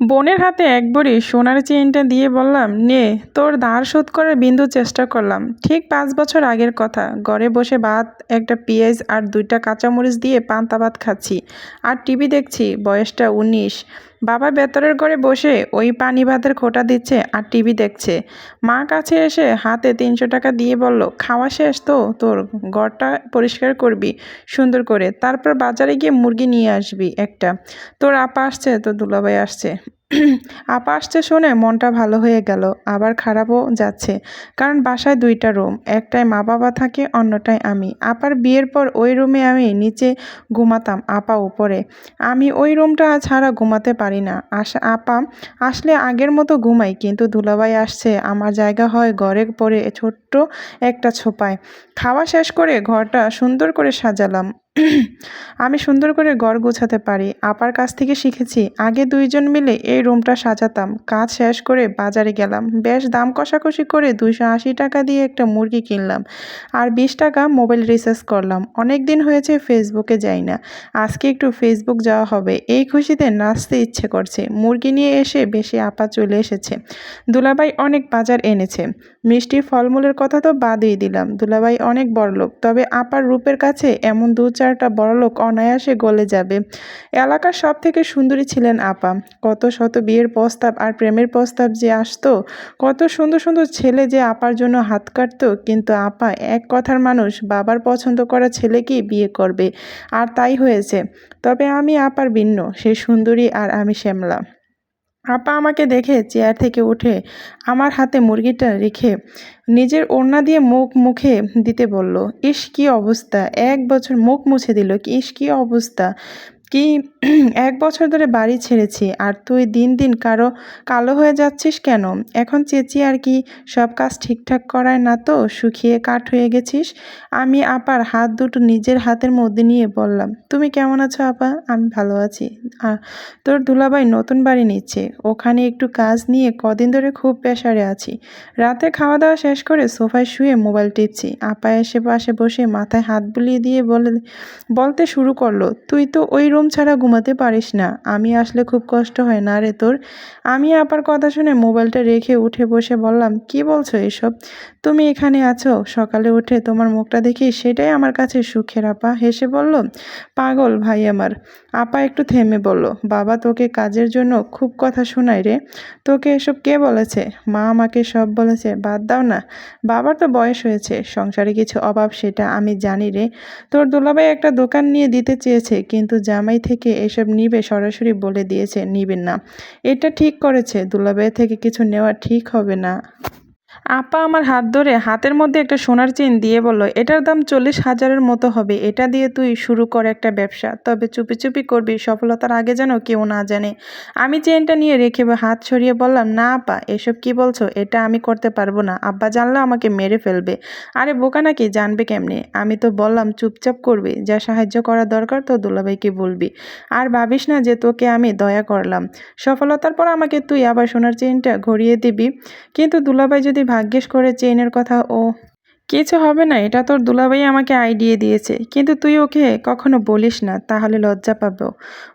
বোনের হাতে একবারই সোনার চেইনটা দিয়ে বললাম, নে, তোর দাঁড় শোধ করার বিন্দু চেষ্টা করলাম। ঠিক পাঁচ বছর আগের কথা। ঘরে বসে ভাত, একটা পেঁয়াজ আর দুইটা কাঁচামরিচ দিয়ে পান্তা ভাত খাচ্ছি। আর টিভি দেখছি, বয়সটা উনিশ। বাবা বেতরের ঘরে বসে ওই পানি ভাতের খোটা দিচ্ছে আর টিভি দেখছে। মা কাছে এসে হাতে তিনশো টাকা দিয়ে বলল, খাওয়া শেষ তো, তোর ঘরটা পরিষ্কার করবি, সুন্দর করে। তারপর বাজারে গিয়ে মুরগি নিয়ে আসবি একটা। তোর আপা আসছে, তোর দুলাভাই আসছে। আপা আসছে শুনে মনটা ভালো হয়ে গেল, আবার খারাপও যাচ্ছে। কারণ বাসায় দুইটা রুম, একটায় মা বাবা থাকে, অন্যটায় আমি। আপার বিয়ের পর ওই রুমে আমি নিচে ঘুমাতাম, আপা উপরে। আমি ওই রুমটা ছাড়া ঘুমাতে পারি না। আস আপা আসলে আগের মতো ঘুমাই, কিন্তু দুলাভাই আসছে, আমার জায়গা হয় ঘরে পরে ছোট্ট একটা ছোপায়। খাওয়া শেষ করে ঘরটা সুন্দর করে সাজালাম। আমি সুন্দর করে ঘর গোছাতে পারি। আপার কাছ থেকে শিখেছি। আগে দুইজন মিলে এই রুমটা সাজাতাম। কাজ শেষ করে বাজারে গেলাম। বেশ দাম কষাকষি করে দুইশো আশি টাকা দিয়ে একটা মুরগি কিনলাম। আর বিশ টাকা মোবাইল রিচার্জ করলাম। অনেক দিন হয়েছে ফেসবুকে যাই না। আজকে একটু ফেসবুক যাওয়া হবে। এই খুশিতে নাচতে ইচ্ছে করছে। মুরগি নিয়ে এসে বেশি আপা চলে এসেছে। দুলাভাই অনেক বাজার এনেছে। মিষ্টি ফলমূলের কথা তো বাদই দিলাম। দুলাভাই অনেক বড়লোক। তবে আপার রূপের কাছে এমন দু চারটা বড়লোক অনায়াসে গলে যাবে। এলাকার সব থেকে সুন্দরী ছিলেন আপা। কত শত বিয়ের প্রস্তাব আর প্রেমের প্রস্তাব যে আসতো, কত সুন্দর সুন্দর ছেলে যে আপার জন্য হাত কাটতো, কিন্তু আপা এক কথার মানুষ, বাবার পছন্দ করা ছেলেকেই বিয়ে করবে। আর তাই হয়েছে। তবে আমি আপার ভিন্ন, সে সুন্দরী আর আমি শ্যামলা। আপা আমাকে দেখে চেয়ার থেকে উঠে আমার হাতে মুরগিটা রেখে নিজের ওড়না দিয়ে মুখ মুখে দিতে বলল, ইস কি অবস্থা? এক বছর মুখ মুছে দিল, ইস কি অবস্থা? কি এক বছর ধরে বাড়ি ছেড়েছি, আর তুই দিন দিন কারও কালো হয়ে যাচ্ছিস কেন? এখন চেঁচিয়ে আর কি সব কাজ ঠিকঠাক করায় না তো? শুকিয়ে কাঠ হয়ে গেছিস? আমি আপার হাত দুটো নিজের হাতের মধ্যে নিয়ে বললাম, তুমি কেমন আছো আপা? আমি ভালো আছি। তোর দুলাভাই নতুন বাড়ি নিচ্ছে, ওখানে একটু কাজ নিয়ে কদিন ধরে খুব প্রেশারে আছি। রাতে খাওয়া দাওয়া শেষ করে সোফায় শুয়ে মোবাইল টিপছি। আপা এসে পাশে বসে মাথায় হাত বুলিয়ে দিয়ে বলে, বলতে শুরু করল, তুই তো ওই রুম ছাড়া ঘুমাতে পারিস না। আমি আসলে খুব কষ্ট হয়। না রে তোর? আমি আপার কথা শুনে মোবাইলটা রেখে উঠে বসে বললাম, কি বলছো এসব? তুমি এখানে আছো? সকালে উঠে তোমার মুখটা দেখি সেটাই আমার কাছে সুখের, আপা। হেসে বলল, পাগল ভাই আমার। আপা একটু থেমে বলল, বাবা তোকে কাজের জন্য খুব কথা শোনায় রে। তোকে এসব কে বলেছে? মা আমাকে সব বলেছে। বাদ দাও না। বাবার তো বয়স হয়েছে। সংসারে কিছু অভাব সেটা আমি জানি রে। তোর দুলাভাই একটা দোকান নিয়ে দিতে চেয়েছে, কিন্তু জামাই থেকে এসব নিবে সরাসরি বলে দিয়েছে, নিবেন না। এটা ঠিক করেছে দুলাবাই থেকে কিছু নেওয়া ঠিক হবে না। আপা আমার হাত ধরে হাতের মধ্যে একটা সোনার চেন দিয়ে বলল, এটার দাম চল্লিশ হাজারের মতো হবে। এটা দিয়ে তুই শুরু কর একটা ব্যবসা। তবে চুপি চুপি করবি, সফলতার আগে যেন কেউ না জানে। আমি চেনটা নিয়ে রেখে হাত সরিয়ে বললাম, না আপা, এসব কি বলছো? এটা আমি করতে পারব না। আব্বা জানলে আমাকে মেরে ফেলবে। আরে বোকা নাকি, জানবে কেমনে? আমি তো বললাম, চুপচাপ করবি, যা সাহায্য করা দরকার তো দুলাভাইকে বলবি। আর ভাবিস না যে তোকে আমি দয়া করলাম। সফলতার পর আমাকে তুই আবার সোনার চেনটা ঘুরিয়ে দিবি। কিন্তু দুলাভাই যদি ভাগ্যেস করে চেইনের কথা? ও কিছু হবে না, এটা তোর দুলাভাই আমাকে আইডিয়া দিয়েছে। কিন্তু তুই ওকে কখনো বলিস না, তাহলে লজ্জা পাবো।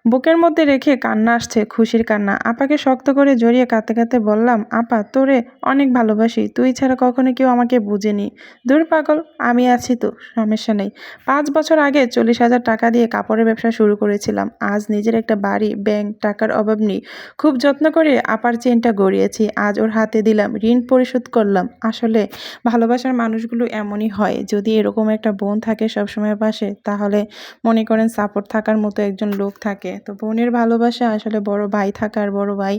বুকের মধ্যে রেখে কান্না আসছে, খুশির কান্না। আপাকে শক্ত করে জড়িয়ে কাঁদতে কাঁদতে বললাম, আপা, তোরে অনেক ভালোবাসি, তুই ছাড়া কখনো কেউ আমাকে বুঝেনি। দূর পাগল, আমি আছি তো, সমস্যা নেই। পাঁচ বছর আগে চল্লিশ হাজার টাকা দিয়ে কাপড়ের ব্যবসা শুরু করেছিলাম। আজ নিজের একটা বাড়ি, ব্যাংক, টাকার অভাব নেই। খুব যত্ন করে আপার চেনটা গড়িয়েছি। আজ ওর হাতে দিলাম, ঋণ পরিশোধ করলাম। আসলে ভালোবাসার মানুষগুলো এমনই হয়, যদি এরকম একটা বোন থাকে সবসময় পাশে, তাহলে মনে করেন সাপোর্ট থাকার মতো একজন লোক থাকে। তো বোনের ভালোবাসা আসলে বড় ভাই থাকার বড় ভাই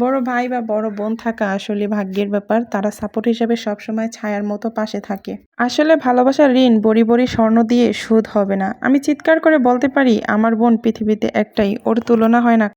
বড় ভাই বা বড় বোন থাকা আসলে ভাগ্যের ব্যাপার। তারা সাপোর্ট হিসেবে সবসময় ছায়ার মতো পাশে থাকে। আসলে ভালোবাসার ঋণ, বড়ি বড়ি স্বর্ণ দিয়ে সুদ হবে না। আমি চিৎকার করে বলতে পারি, আমার বোন পৃথিবীতে একটাই, ওর তুলনা হয় না।